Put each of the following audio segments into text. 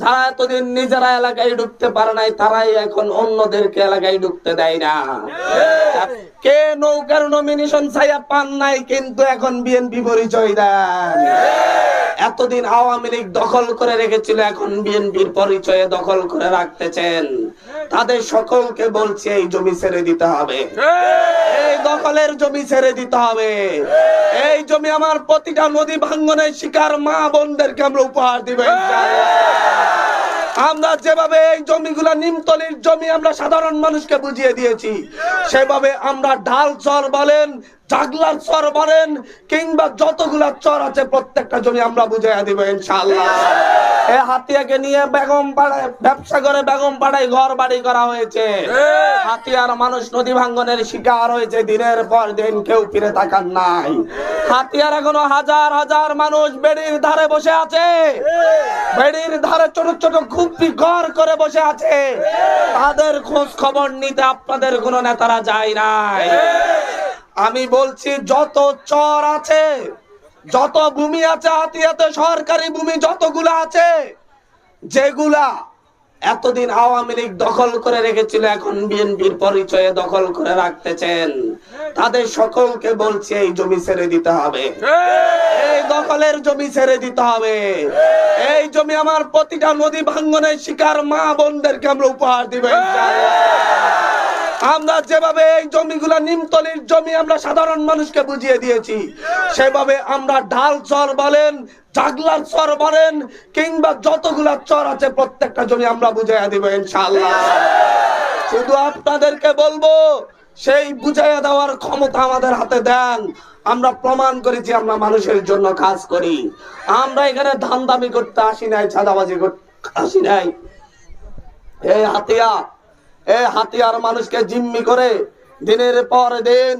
যারা এতদিন নিজেরা এলাকায় ঢুকতে পারে নাই, তারাই এখন অন্যদেরকে এলাকায় ঢুকতে দেয় না। কে নৌকার নমিনেশন ছাইয়া পান নাই, কিন্তু এখন বিএনপি পরিচয় দেন এতদিন আওয়ামী লীগ দখল করে রেখেছিল, এখন বিএনপির পরিচয়ে দখল করে রাখতেছেন তাদের সকলকে বলছি, এই জমি ছেড়ে দিতে হবে। এই দখলের জমি ছেড়ে দিতে হবে। এই জমি আমার প্রতিটা নদী ভাঙ্গনের শিকার মা বোনদেরকে আমরা উপহার দিবে আমরা যেভাবে এই জমিগুলা নিমতলির জমি আমরা সাধারণ মানুষকে বুঝিয়ে দিয়েছি, সেভাবে আমরা ঢাল চর বলেন জাগলার চর বলেন কিংবা যতগুলা চর আছে প্রত্যেকটা জমি আমরা বুঝাইয়া দিব ইনশাআল্লাহ। এ হাতিয়াকে নিয়ে বেগম পাড়ায় ব্যবসা করে বেগম পাড়ায় ঘর বাড়ি করা হয়েছে। হাতিয়ার মানুষ নদী ভাঙ্গনের শিকার হয়েছে দিনের পর দিন কেউ ফিরে তাকান নাই। হাতিয়ার এখনও হাজার হাজার মানুষ বেড়ির ধারে বসে আছে। বেড়ির ধারে ছোট ছোট খুপি ঘর করে বসে আছে। তাদের খোঁজ খবর নিতে আপনাদের কোনো নেতারা যায় নাই। আমি বলছি, যত চর আছে, যত ভূমি আছে হাতিয়াতে, সরকারি ভূমি যতগুলো আছে, যেগুলা এতদিন আওয়ামী লীগ দখল করে রেখেছিল, এখন বিএনপির পরিচয়ে দখল করে রাখতেছেন। তাদের সকলকে বলছি, এই জমি ছেড়ে দিতে হবে। এই দখলের জমি ছেড়ে দিতে হবে। এই জমি আমার প্রতিটা নদী ভাঙ্গনের শিকার মা বোনদেরকে আমরা উপহার দিব আমরা যেভাবে এই জমিগুলো নিমতলির জমি আমরা সাধারণ মানুষকে বুঝিয়ে দিয়েছি, সেভাবে আমরা ঢাল চর বলেন, জাগলার চর বলেন, কিংবা যতগুলা চর আছে প্রত্যেকটা জমি আমরা বুঝাইয়া দিব ইনশাআল্লাহ। শুধু আপনাদেরকে বলব, সেই বুঝাইয়া দেওয়ার ক্ষমতা আমাদের হাতে দেন। আমরা প্রমাণ করেছি আমরা মানুষের জন্য কাজ করি। আমরা এখানে ধান দামি করতে আসি নাই ছাদাবাজি করতে আসি নাই। এই হাতিয়া হাতিয়ার মানুষকে জিম্মি করে। দিনের পর দিন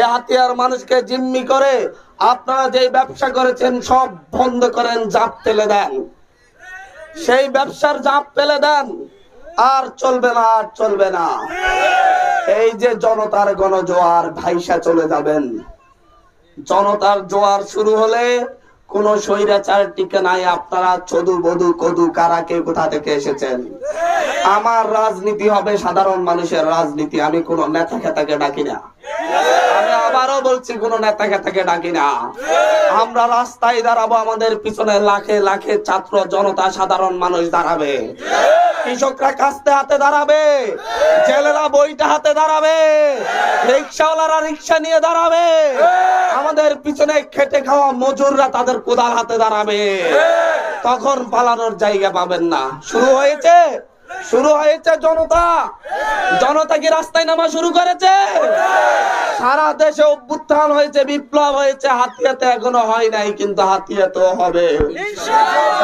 এ হাতিয়ার মানুষকে জিম্মি করে আপনারা যে ব্যবসা করেছেন সব বন্ধ করেন, জাপ ফেলে দেন। সেই ব্যবসার জাপ ফেলে দেন, আর চলবে না, আর চলবে না। এই যে জনতার গণজোয়ার ভাইসা চলে যাবেন। জনতার জোয়ার শুরু হলে কোন স্বৈরাচার টিকে নাই, আপনারা চদু বধু কদু কারা কে কোথা থেকে এসেছেন? আমার রাজনীতি হবে সাধারণ মানুষের রাজনীতি, আমি কোন নেতা খেতাকে ডাকি না। আবারও বলছি নেতা খেতাকে ডাকি না। আমরা রাস্তায় দাঁড়াবো, আমাদের পিছনে লাখে ছাত্র জনতা, সাধারণ মানুষ দাঁড়াবে। কৃষকরা কাস্তে হাতে দাঁড়াবে। বইটা হাতে দাঁড়াবে। রিক্সাওয়ালারা রিক্সা নিয়ে দাঁড়াবে। আমাদের পিছনে খেটে খাওয়া মজুররা তাদের কোদাল হাতে দাঁড়াবে। তখন পালানোর জায়গা পাবেন না। শুরু হয়েছে। শুরু হয়েছে জনতা। জনতা কি রাস্তায় নামা শুরু করেছে? সারা দেশে অভ্যুত্থান হয়েছে, বিপ্লব হয়েছে, হাতিয়াতে এখনও হয় নাই, কিন্তু হাতিয়াতেও হবে।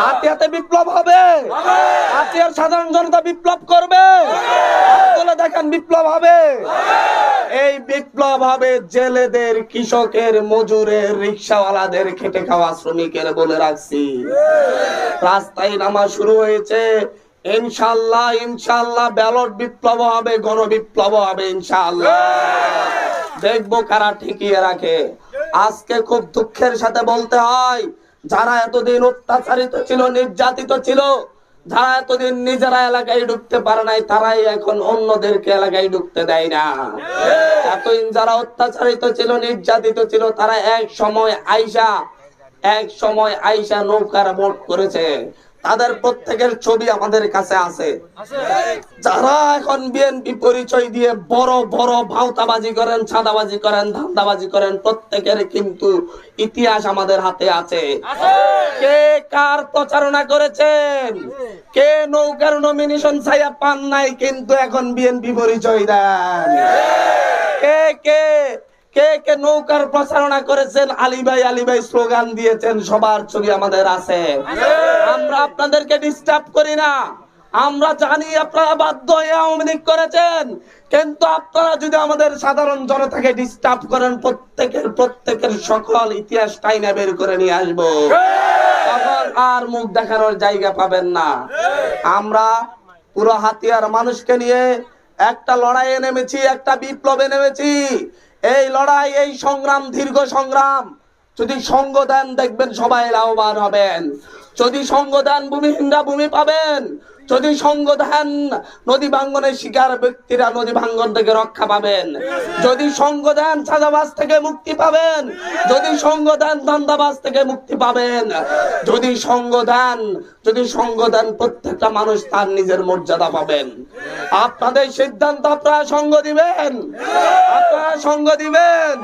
হাতিয়াতে বিপ্লব হবে। হাতিয়ার সাধারণ জনতা বিপ্লব করবে। বলে দেখেন, বিপ্লব হবে। এই বিপ্লব হবে জেলেদের, কৃষকের, মজুরের, রিক্সাওয়ালাদের, খেটে খাওয়া শ্রমিকের বলে রাখছি। রাস্তায় নামা শুরু হয়েছে। ইনশাল্লাহ ইনশাল্লাহ, ব্যালট বিপ্লব হবে হবে, ইনশাল্লাহ। দেখব কারা রাখে। আজকে খুব দুঃখের সাথে বলতে হয়, যারা এতদিন অত্যাচারিত ছিল, নির্যাতিত ছিল, যারা এতদিন নিজেরা এলাকায় ঢুকতে পারে নাই, তারাই এখন অন্যদেরকে এলাকায় ঢুকতে দেয় না। এতদিন যারা অত্যাচারিত ছিল, নির্যাতিত ছিল, তারা এক সময় আইসা, এক সময় আইসা নৌকার ভোট করেছে। তাদের প্রত্যেকের ছবি আমাদের কাছে আছে। যারা এখন বিএনপি পরিচয় দিয়ে বড় বড় ভাওতাবাজি করেন, ছাদাবাজি করেন, ধান্দাবাজি করেন, প্রত্যেকের কিন্তু ইতিহাস আমাদের হাতে আছে। কে কার প্রচারণা করেছেন? কে নৌকার নমিনেশন ছাইয়া পান নাই, কিন্তু এখন বিএনপি পরিচয় দেন। কে কে? কে কে নৌকার প্রচারণা করেছেন? আলী ভাই আলী ভাই স্লোগান দিয়েছেন, সবার ছবি আমাদের আছে। আমরা আপনাদেরকে ডিস্টার্ব করি না। আমরা জানি আপনারা বাধ্য হয়ে আওয়ামী লীগ করেছেন। কিন্তু আপনারা যদি আমাদের সাধারণ জনতাকে ডিস্টার্ব করেন, প্রত্যেকের প্রত্যেকের সকল ইতিহাস টাইনা বের করে নিয়ে আসব। তখন আর মুখ দেখানোর জায়গা পাবেন না। আমরা পুরো হাতিয়ার মানুষকে নিয়ে একটা লড়াইয়ে নেমেছি, একটা বিপ্লবে নেমেছি। এই লড়াই এই সংগ্রাম দীর্ঘ সংগ্রাম। যদি সঙ্গ দেন দেখবেন সবাই লাভবান হবেন। যদি সঙ্গ দেন ভূমিহীনরা ভূমি পাবেন। যদি সঙ্গ নদী ভাঙ্গনের শিকার ব্যক্তিরা নদী ভাঙ্গন থেকে রক্ষা পাবেন। যদি সঙ্গ দেন সাজাবাজ থেকে মুক্তি পাবেন। যদি সঙ্গ দেন ধান্দাবাজ থেকে মুক্তি পাবেন। যদি সঙ্গ যদি সঙ্গ প্রত্যেকটা মানুষ তার নিজের মর্যাদা পাবেন। আপনাদের সিদ্ধান্ত আপনারা সঙ্গ দিবেন? আপনারা সঙ্গ দিবেন?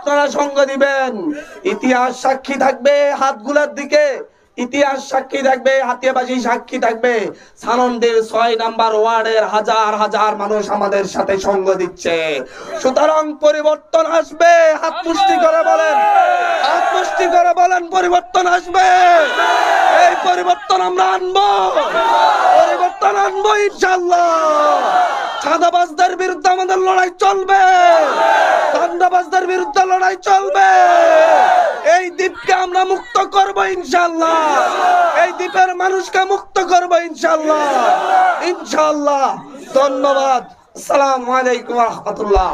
আপনারা সঙ্গ দিবেন। ইতিহাস সাক্ষী থাকবে হাতগুলোর দিকে। ইতিহাস সাক্ষী থাকবে হাতিয়াবাসী সাক্ষী থাকবে। সানন্দের ছয় নাম্বার ওয়ার্ডের হাজার হাজার মানুষ আমাদের সাথে সঙ্গ দিচ্ছে। সুতরাং পরিবর্তন আসবে। হাত পুষ্টি করে বলেন। হাত পুষ্টি করে বলেন, পরিবর্তন আসবে। এই পরিবর্তন আমরা আনব। পরিবর্তন আনব ইনশাল্লাহ চাঁদাবাজদের বিরুদ্ধে আমাদের লড়াই চলবে। চাঁদাবাজদের বিরুদ্ধে লড়াই চলবে। এই দ্বীপকে আমরা মুক্ত করব ইনশাল্লাহ এই দ্বীপের মানুষকে মুক্ত করব ইনশাল্লাহ ইনশাল্লাহ ধন্যবাদ। আসসালামু আলাইকুম রহমতুল্লাহ।